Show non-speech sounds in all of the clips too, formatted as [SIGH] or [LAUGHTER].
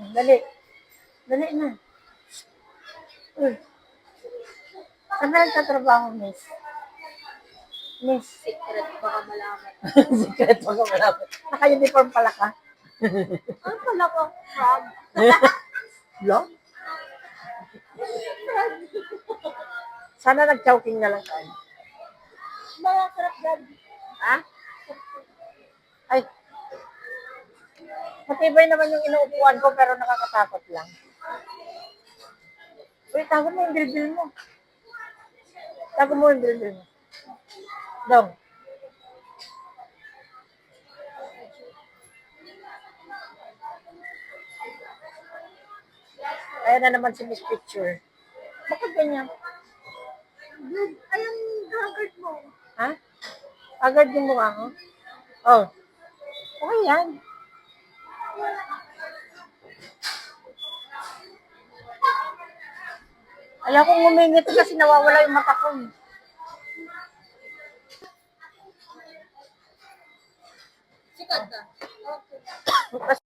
Dali. Dali na. Uy. Saan na nagtatrabaho, miss? Miss. Secret, baka malaman. [LAUGHS] Secret mo ka malapit. Naka-uniform pala ka. [LAUGHS] Ano pala ko? Frog? [LAUGHS] Vlog? Sana nag-choking na lang tayo. Mga sarap dad. Ha? Matibay naman yung inuupuan ko pero nakakatakot lang. Uy, tago mo yung bilbil mo. Tago mo yung bilbil mo. Dong. Ayan na naman si Miss Picture. Bakit ganyan? Dude, ayun, haggard mo. Ha? Agad yung mukha ko? Oh. Okay yan. Ayaw kong ngumingit kasi nawawala yung mata ko. eh. Sikat ka. Okay.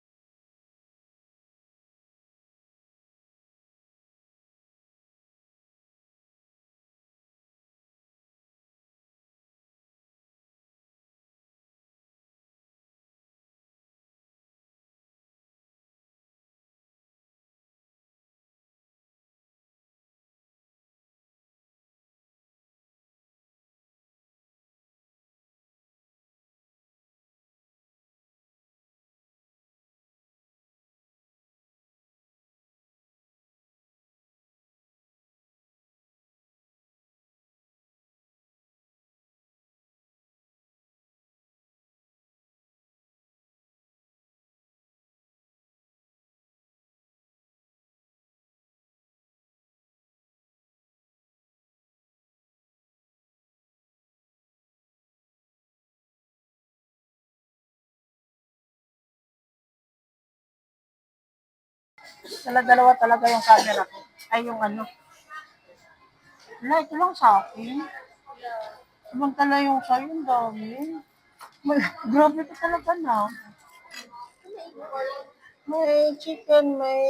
Kasi Dala dalawa talaga yung camera ko. Ay, yung ano. Wala, ito lang sa akin. Samantala yung sa'yo, ang dami. May, [LAUGHS] grabe ka talaga na. May chicken, may...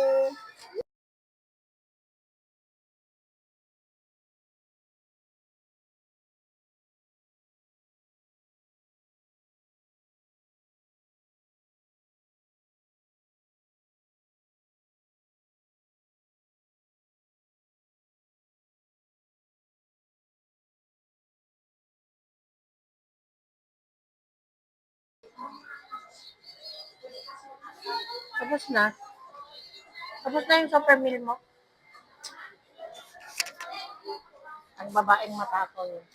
Tapos na. Tapos na yung super meal mo. Ang babaeng matako yun.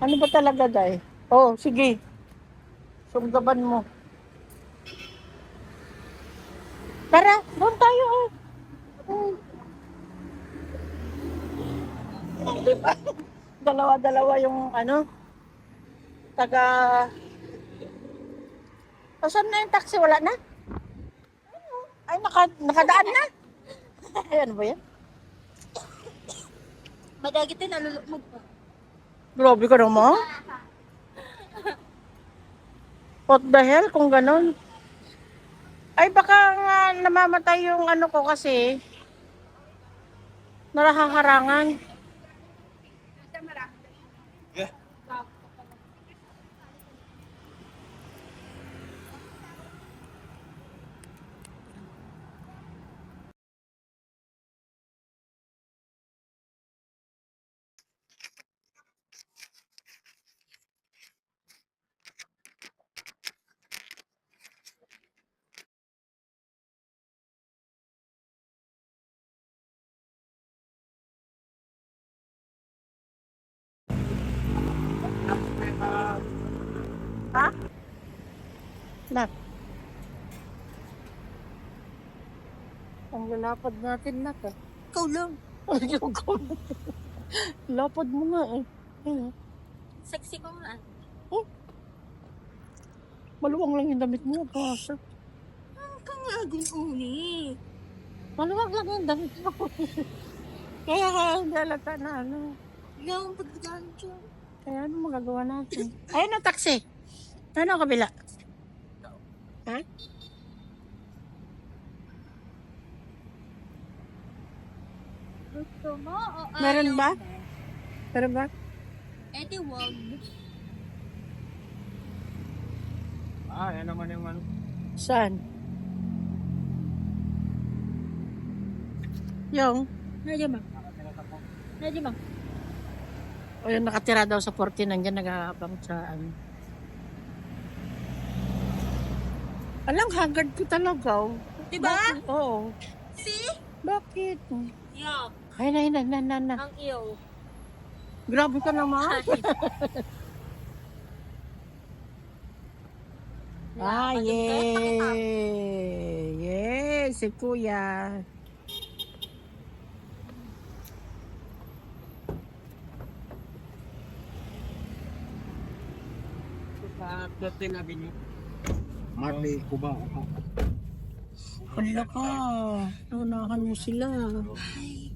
Ano ba talaga, Day? Oh, sige. Sunggaban mo. Tara, doon tayo. Oh. Diba? [LAUGHS] Dalawa-dalawa yung ano, taga... Asan na yung taxi? Wala na? Ay, naka, nakadaan na. Ayan [LAUGHS] ba yan? Madagit din, nalulukmog pa. Grabe ka naman. What the hell kung ganon? Ay baka nga namamatay yung ano ko kasi narahaharangan. Nak. Ang lalapad natin, nak. ah. Ikaw lang. Ayun ko. Lapad mo nga eh. Ayun. Sexy ko nga. Maluwang lang yung damit mo. Basta. Ang kangagong uni. Maluwag lang yung damit mo. [LAUGHS] Kaya kaya hindi halata na ano. Yung pagdagan dyan. Kaya ano magagawa natin? Ayun ang taxi. Ano ang kabila? Ha? Gusto mo o ayaw Meron ba? mo? Pero ba? Eh di wag. Ah, yan naman yung ano. Saan? Yung? Nadya ba? Nadya ba? O yung nakatira daw sa 40 nandiyan nag-aabang sa ano. Alang haggard ko talaga. oh. Diba? Bakit? Oo. See? Bakit? Yuck. Ay, na, na, na, na, na. Ang iyo. Grabe ka naman. [LAUGHS] Ah, yay! Yay! Si Kuya. Sa 13 Avenue. Marley, Cuba. Wala ka. Naunahan mo sila. Ay,